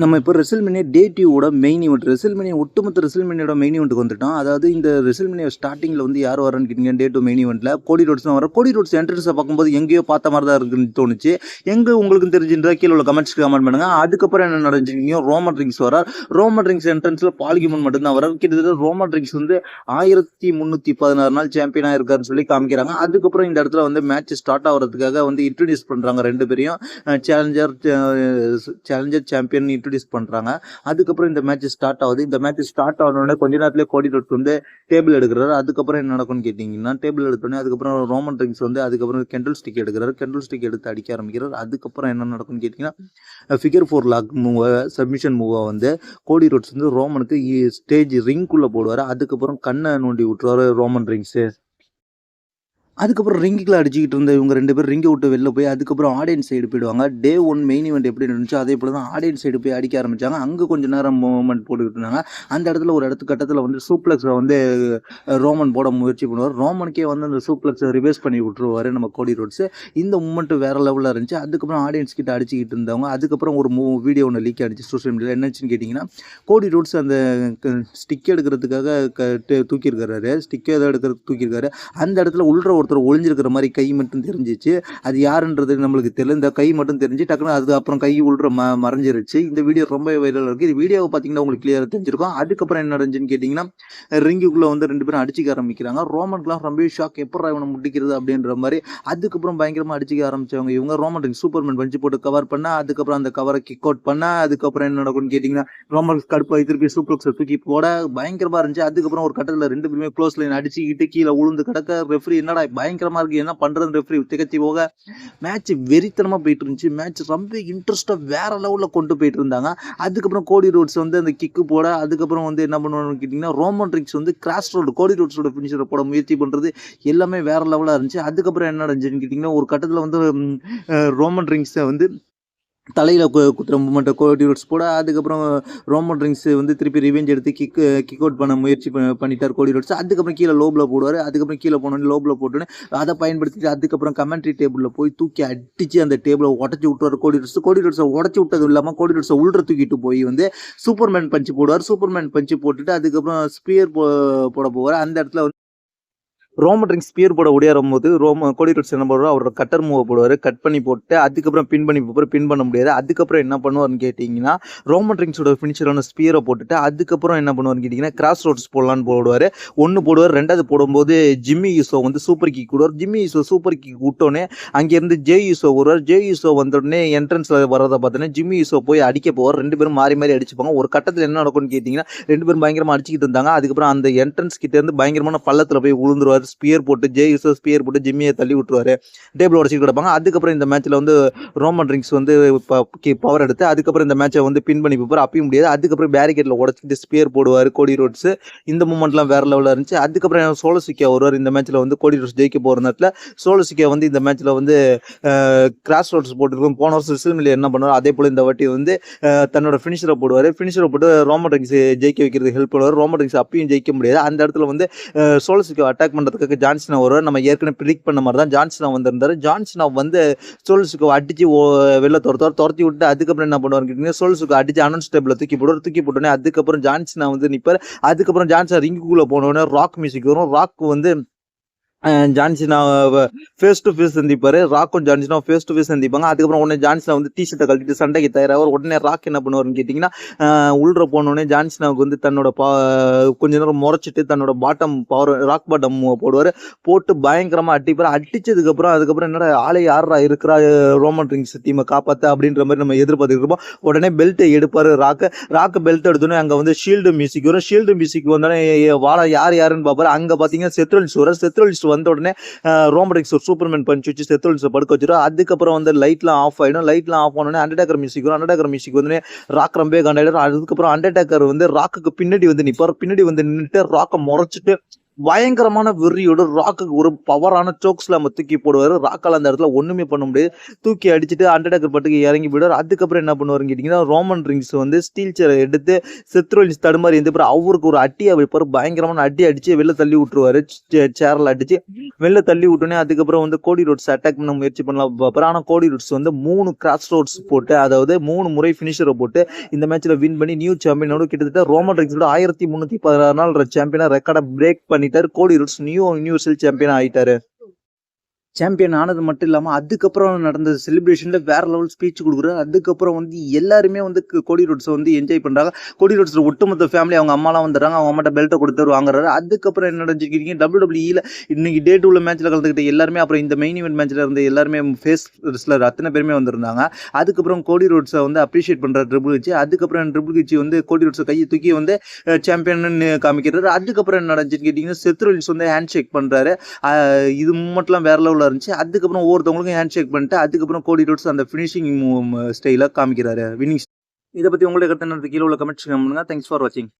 நம்ம இப்போ WrestleMania day டியூவோட மெயின் இவெண்ட் ரெசில்மெனியா ஒட்டுமொத்த ரெசில்மெனியோட மெயின் இவெண்ட்டுக்கு வந்துட்டோம். அதாவது இந்த ரெசில்மெனியா ஸ்டார்டிங்கில் வந்து யார் வரேன்னு கேட்டிங்க டே டூ மெயின் இவெண்ட்டில் கோடி ரோட்ஸ் தான் வர கோடி ரோட்ஸ் என்ட்ரன்ஸை பார்க்கும்போது எங்கேயோ பார்த்த மாதிரி தான் இருக்குன்னு தோணுச்சு. எங்கே உங்களுக்கு தெரிஞ்சுன்றா கீழே உள்ள கமெண்ட்ஸ் கமெண்ட் பண்ணுங்க. அதுக்கப்புறம் என்ன நடந்துச்சிங்க ரோமன் ட்ரிங்ஸ் வரார். ரோமன் ட்ரிங்ஸ் என்ட்ரன்ஸில் பாலிகிமன் மட்டும்தான் வரார். கிட்டத்தட்ட ரோமன் ட்ரிங்ஸ் வந்து ஆயிரத்தி முந்நூற்றி பதினாறு நாள் சாம்பியனாக இருக்காருன்னு சொல்லி காமிக்கிறாங்க. அதுக்கப்புறம் இந்த இடத்துல வந்து மேட்ச் ஸ்டார்ட் ஆகிறதுக்காக வந்து இன்ட்ரடியூஸ் பண்ணுறாங்க ரெண்டு பேரையும். சேலஞ்சர் சேலஞ்சர் சாம்பியன் இன்ட்ரடியூஸ் பண்ணுறாங்க அதுக்கப்புறம் இந்த மேட்ச் ஸ்டார்ட் ஆகுது. இந்த மேட்ச் ஸ்டார்ட் ஆனோடனே கொஞ்ச நேரத்துல கோடி ரோட்ஸ் வந்து டேபிள் எடுக்கிறாரு. அதுக்கப்புறம் என்ன நடக்கும்னு கேட்டிங்கன்னா டேபிள் எடுத்தோடனே அதுக்கப்புறம் ரோமன் ட்ரிங்ஸ் வந்து அதுக்கப்புறம் கெண்டல் ஸ்டிக் எடுக்கிறாரு. கெண்டல் ஸ்டிக் எடுத்து அடிக்க ஆரம்பிக்கிறார். அதுக்கப்புறம் என்ன நடக்கும்னு கேட்டிங்கன்னா ஃபிகர் ஃபோர் லாக் மூவை சப்மிஷன் மூவை வந்து கோடி ரோட்ஸ் வந்து ரோமனுக்கு ஸ்டேஜ் ரிங்குள்ளே போடுவார். அதுக்கப்புறம் கண்ணை நோண்டி விட்டுருவாரு ரோமன் ரிங்ஸு அதுக்கப்புறம் ரிங்குக்குள்ள அடிச்சுக்கிட்டு இருந்த இவங்க ரெண்டு பேரும் ரிங்கை விட்டு வெளில போய் அதுக்கப்புறம் ஆடியன்ஸ் சைடு போயிடுவாங்க. டே ஒன் மெயின் ஈவெண்ட் எப்படி இருந்துச்சோ அதே போல தான் ஆடியன்ஸ் சைடு போய் அடிக்க ஆரம்பிச்சாங்க. அங்கே கொஞ்சம் நேரம் மூவ்மெண்ட் போட்டுக்கிட்டு இருந்தாங்க. அந்த இடத்துல ஒரு இடத்து கட்டத்தில் வந்து சூப்ளெக்ஸை வந்து ரோமன் போட முயற்சி பண்ணுவார். ரோமனுக்கே வந்து அந்த சூப்ளெக்ஸை ரிவர்ஸ் பண்ணி விட்டுருவார் நம்ம கோடி ரோட்ஸு. இந்த மூமெண்ட் வேற லெவலில் இருந்துச்சு. அதுக்கப்புறம் ஆடியன்ஸ் கிட்ட அடிச்சுக்கிட்டு இருந்தவங்க அதுக்கப்புறம் ஒரு மூ வீடியோ ஒன்று லீக் ஆடிச்சு சோஷியல் மீடியாவில் என்னச்சுன்னு கேட்டிங்கன்னா கோடி ரோட்ஸ் அந்த ஸ்டிக் எடுக்கிறதுக்காக தூக்கியிருக்கிறாரு டு- தூக்கியிருக்காரு ஸ்டிக் ஏதோ எடுக்கிறதுக்கு தூக்கியிருக்காரு. அந்த இடத்துல உள்ள ஒருத்தர் ஒளிஞ்சிருக்கிற மாதிரி கை மட்டும் தெரிஞ்சிச்சு. அது யாருன்றது நம்மளுக்கு தெரியல. கை மட்டும் தெரிஞ்சு டக்குனு அது அப்புறம் கை உள்ள ம மறைஞ்சிருச்சு. இந்த வீடியோ ரொம்ப வைரலாக இருக்கு. இது வீடியோவை பார்த்தீங்கன்னா உங்களுக்கு கிளியராக தெரிஞ்சிருக்கும். அதுக்கப்புறம் என்ன நடந்துச்சுன்னு கேட்டிங்கன்னா ரிங்குக்குள்ளே வந்து ரெண்டு பேரும் அடிச்சிக்க ஆரம்பிக்கிறாங்க. ரோமனுக்குலாம் ரொம்பவே ஷாக் எப்போ இவனை முடிக்கிறது அப்படின்ற மாதிரி. அதுக்கப்புறம் பயங்கரமாக அடிச்சிக்க ஆரம்பிச்சவங்க இவங்க. ரோமன் ரிங் சூப்பர்மேன் பஞ்சு போட்டு கவர் பண்ண அதுக்கப்புறம் அந்த கவரை கிக் அவுட் பண்ண அதுக்கப்புறம் என்ன நடக்கும்னு கேட்டிங்கன்னா ரோமன் கடுப்பாக திருப்பி சூப்பர் தூக்கி போட பயங்கரமாக இருந்துச்சு. அதுக்கப்புறம் ஒரு கட்டத்தில் ரெண்டு பேருமே க்ளோஸ் லைன் அடிச்சுக்கிட்டு கீழே உளுந்து கிடக்க ரெஃப்ரி என்னடா பயங்கரமாக இருக்குது என்ன பண்ணுறது ரெஃப்ரி திகச்சி போக மேட்ச் வெறித்தனமாக போயிட்டு இருந்துச்சு மேட்ச் ரொம்ப இன்ட்ரெஸ்ட்டாக வேற லெவலில் கொண்டு போயிட்டு இருந்தாங்க அதுக்கப்புறம் கோடி ரோட்ஸ் வந்து அந்த கிக்கு போட அதுக்கப்புறம் வந்து என்ன பண்ணுவாங்கன்னு கேட்டிங்கன்னா ரோமன் ரிக்ஸ் வந்து கிராஸ் ரோடு கோடி ரோட்ஸோட ஃபினிஷரை போட முயற்சி பண்ணுறது எல்லாமே வேற லெவலாக இருந்துச்சு. அதுக்கப்புறம் என்ன நடந்துச்சுன்னு கேட்டிங்கன்னா ஒரு கட்டத்தில் வந்து ரோமன் ரிங்ஸை வந்து தலையில் குத்துற மூமெண்ட்டை கோடி ரூட்ஸ் போட அதுக்கப்புறம் ரோமன் ட்ரிங்ஸ் வந்து திருப்பி ரிவெஞ்ச் எடுத்து கிக் கிக் அவுட் பண்ண முயற்சி பண்ணிட்டார் கோடி ரூட்ஸ் அதுக்கப்புறம் கீழே லோபில் போடுவார். அதுக்கப்புறம் கீழே போனோடனே லோபில் போட்டோன்னே அதை பயன்படுத்திட்டு அதுக்கப்புறம் கமெண்ட்ரி டேபிளில் போய் தூக்கி அடித்து அந்த டேபிளை உடச்சி விட்டுவார் கோடி ரூட்ஸ் கோடி ரோட்ஸை உடச்சி விட்டது இல்லாமல் கோடி ரோட்ஸை உள்ள தூக்கிட்டு போய் வந்து சூப்பர்மேன் பஞ்சு போடுவார். சூப்பர்மேன் பஞ்சு போட்டுட்டு அதுக்கப்புறம் ஸ்பியர் போ போட போவார். அந்த இடத்துல வந்து ரோமன் ட்ரிங்க் ஸ்பியர் போட ஓடியாரும் போது ரோம கோடி ரோட்ஸ் என்ன பண்ணுவார் அவரோட கட்டர் மூவை போடுவார். கட் பண்ணி போட்டு அதுக்கப்புறம் பின் பண்ணி போவார் பின் பண்ண முடியாது. அதுக்கப்புறம் என்ன பண்ணுவார்னு கேட்டிங்கன்னா ரோமன் ட்ரிங்க்ஸோட ஃபினிஷரான ஸ்பியரை போட்டுட்டு அதுக்கப்புறம் என்ன பண்ணுவார்னு கேட்டிங்கன்னா கிராஸ் ரோட்ஸ் போடலான்னு போடுவார். ஒன்று போடுவார் ரெண்டாவது போடும்போது ஜிம்மி யூசோ வந்து சூப்பர் கிக் விடுவார். ஜிம்மி யூசோ சூப்பர் கிக் விட்டோன்னே அங்கேருந்து ஜே யூசோ வருவார். ஜே யூசோ வந்தோடனே என்ட்ரன்ஸில் வரதை பார்த்தோன்னே ஜிம்மி யூசோ போய் அடிக்க போவார். ரெண்டு பேரும் மாறி மாறி அடிச்சுப்பாங்க. ஒரு கட்டத்தில் என்ன நடக்கும்னு கேட்டிங்கன்னா ரெண்டு பேரும் பயங்கரமாக அடிச்சுக்கிட்டு இருந்தாங்க. அதுக்கப்புறம் அந்த என்ட்ரன்ஸ் கிட்டேருந்து பயங்கரமான பள்ளத்தில் போய் விழுந்துருவார் ஸ்பியர் போட்டு ஜே ஸ்பியர் போட்டு ஜிம்மியை தள்ளி விட்டுருவாரு. டேபிள் உடச்சிட்டு கிடப்பாங்க. அதுக்கப்புறம் இந்த மேட்ச்சில் வந்து ரோமன் ரிங்ஸ் வந்து பவர் எடுத்து அதுக்கப்புறம் இந்த மேட்சை வந்து பின் பண்ணி போப்பார் அப்பயும் முடியாது. அதுக்கப்புறம் பேரிகேட்டில் உடச்சிட்டு ஸ்பியர் போடுவார் கோடி ரோட்ஸ் இந்த மூமெண்ட்லாம் வேற லெவலில் இருந்துச்சு. அதுக்கப்புறம் சோலசிக்கா வருவார் இந்த மேட்ச்சில் வந்து கோடி ரோட்ஸ் ஜெயிக்க போகிற நேரத்தில். சோலசிக்கா வந்து இந்த மேட்ச்சில் வந்து கிராஸ் ரோட்ஸ் போட்டிருக்கும். போன வருஷம் ரிசல்மில் என்ன பண்ணுவார் அதே போல் இந்த வாட்டி வந்து தன்னோட ஃபினிஷரை போடுவார். ஃபினிஷரை போட்டு ரோமன் ரிங்ஸ் ஜெயிக்க வைக்கிறதுக்கு ஹெல்ப் பண்ணுவார். ரோமன் ரிங்ஸ் அப்பயும் ஜெயிக்க முடியாது. அந்த இடத்துல வந்து சோலசிக்கா அட்டாக் பண்ணுற பண்ணுறதுக்காக ஜான்சனா வருவார் நம்ம ஏற்கனவே ப்ரிடிக் பண்ண மாதிரி தான் ஜான்சனா வந்திருந்தார். ஜான்சனா வந்து சோல்ஸுக்கு அடித்து வெளில துரத்துவார் துரத்தி விட்டு அதுக்கப்புறம் என்ன பண்ணுவார் கேட்டிங்கன்னா சோல்ஸுக்கு அடிச்சு அனௌன்ஸ் டேபிளில் தூக்கி போடுவார். தூக்கி போட்டோன்னே அதுக்கப்புறம் ஜான்சனா வந்து நிற்பார் அதுக்கப்புறம் ஜான்சனா ரிங்குக்குள்ளே போனோடனே ராக் மியூசிக் வரும். ராக் வந்து John Cena face to face சந்திப்பாரு. ராக்கும் John Cena face to face சந்திப்பாங்க. அதுக்கப்புறம் உடனே ஜான்சினா வந்து டிஷர்ட்டை கழட்டிட்டு சண்டைக்கு தயாராக உடனே ராக் என்ன பண்ணுவார்னு கேட்டிங்கன்னா உள்ள போனோடனே ஜான்சினாவுக்கு வந்து தன்னோட பா கொஞ்ச நேரம் முறைச்சிட்டு தன்னோட பாட்டம் பவர் ராக் பாட்டம் போடுவார். போட்டு பயங்கரமாக அடிப்பார். அடிச்சதுக்கப்புறம் அதுக்கப்புறம் என்னடா ஆளே யாரா இருக்கிறா? ரோமன் ரிங்ஸ் டீமை காப்பாற்ற அப்படின்ற மாதிரி நம்ம எதிர்பார்த்துட்டு இருப்போம். உடனே பெல்ட்டை எடுப்பார் ராக்கு. ராக்கு பெல்ட் எடுத்தோடனே அங்கே வந்து ஷீல்டு மியூசிக் வரும். ஷீல்டு மியூசிக் வந்தோடனே வாழ யார் யாருன்னு பார்ப்பாரு. அங்கே பார்த்தீங்கன்னா செத்ரோலிஸ் வரும் செத்ரோலிஸ் வந்த உடனே ரோமடிக்ஸ் ஒரு சூப்பர்மேன் பஞ்ச் வச்சு செத்ரோலிஸை படுக்க வச்சிடும் அதுக்கப்புறம் வந்து லைட்லாம் ஆஃப் ஆகிடும் லைட்லாம் ஆஃப் ஆனோடனே அண்டர்டேக்கர் மியூசிக் வரும். அண்டர்டேக்கர் மியூசிக் வந்து ராக் ரொம்பவே கண்டாயிடும். அதுக்கப்புறம் அண்டர்டேக்கர் வந்து ராக்குக்கு பின்னாடி வந்து நிற்பார் பின்னாடி வந்து நின்றுட்டு ராக்கை முறைச்சிட்டு பயங்கரமான வெறியோட ராக்குக்கு ஒரு பவரான சோக்ஸ்ல நம்ம தூக்கி போடுவாரு. ராக்கால் அந்த இடத்துல ஒண்ணுமே பண்ண முடியாது. தூக்கி அடிச்சுட்டு அண்டர்டேக்கர் பட்டுக்கு இறங்கி போயிடுவார். அதுக்கப்புறம் என்ன பண்ணுவாருன்னு கேட்டிங்கன்னா ரோமன் ரிங்ஸ் வந்து ஸ்டீல் சேரை எடுத்து செத்ரோலின்ஸ் தடுமாறி இருந்த பிறகு அவருக்கு ஒரு அட்டியை வைப்பார் பயங்கரமான அட்டி அடிச்சு வெளில தள்ளி விட்டுருவாரு. சேரில் அடிச்சு வெளில தள்ளி விட்டோன்னே அதுக்கப்புறம் வந்து கோடி ரோட்ஸ் அட்டாக் பண்ண முயற்சி பண்ணலாம் பார்ப்பாரு. ஆனால் கோடி ரோட்ஸ் வந்து மூணு கிராஸ் ரோட்ஸ் போட்டு அதாவது மூணு முறை ஃபினிஷரை போட்டு இந்த மேட்ச்ல வின் பண்ணி நியூ சாம்பியனோட கிட்டத்தட்ட ரோமன் ரிங்ஸோட ஆயிரத்தி முந்நூற்றி பதினாறு நாள் சாம்பியனா ரெக்கார்டை பிரேக் பண்ணி பண்ணிட்டாரு Cody Rhodes new universal champion ஆயிட்டாரு. சாம்பியன் ஆனது மட்டும் இல்லாமல் அதுக்கப்புறம் நடந்த செலிப்ரேஷனில் வேற லெவல் ஸ்பீச் கொடுக்குறாரு. அதுக்கப்புறம் வந்து எல்லாருமே வந்து கோடி ரோட்ஸை வந்து என்ஜாய் பண்ணுறாங்க கோடி ரோட்ஸில் ஒட்டுமொத்த ஃபேமிலி அவங்க அம்மாலாம் வந்துடுறாங்க. அவங்க அம்மாட்ட பெல்ட்டை கொடுத்து வாங்குறாரு அதுக்கப்புறம் என்ன நடந்துருக்கீங்க டபிள்யூ டபிள்யூஇல இன்னைக்கு டே டூவில் மேட்ச்சில் கலந்துக்கிட்ட எல்லாருமே அப்புறம் இந்த மெயின் இவெண்ட் மேட்ச்சில் இருந்த எல்லாருமே ஃபேஸ் ரெஸ்லர் அத்தனை பேருமே வந்திருந்தாங்க. அதுக்கப்புறம் கோடி ரோட்ஸை வந்து அப்ரிஷியேட் பண்ணுற ட்ரிபிள் கிச்சி அதுக்கப்புறம் ட்ரிபிள் கிச்சி வந்து கோடி ரோட்ஸை கையை தூக்கி வந்து சாம்பியன் காமிக்கிறாரு. அதுக்கப்புறம் என்ன நடந்துச்சுன்னு கேட்டிங்கன்னா செத்ரோலின்ஸ் வந்து ஹேண்ட் ஷேக் பண்ணுறாரு இது மட்டும் வேற லெவலில் இருந்துச்சு. அதுக்கப்புறம் ஒவ்வொருத்தவங்களுக்கும் ஹேண்ட் ஷேக் பண்ணிட்டு அதுக்கப்புறம் கோடி ரோட்ஸ் அந்த ஃபினிஷிங் ஸ்டைலாக காமிக்கிறாரு. வினிங் இதை பற்றி உங்களுடைய கருத்து என்ன கீழே உள்ள கமெண்ட்ஸ் பண்ணுங்க தேங்க்ஸ் ஃபார் வாட்சிங்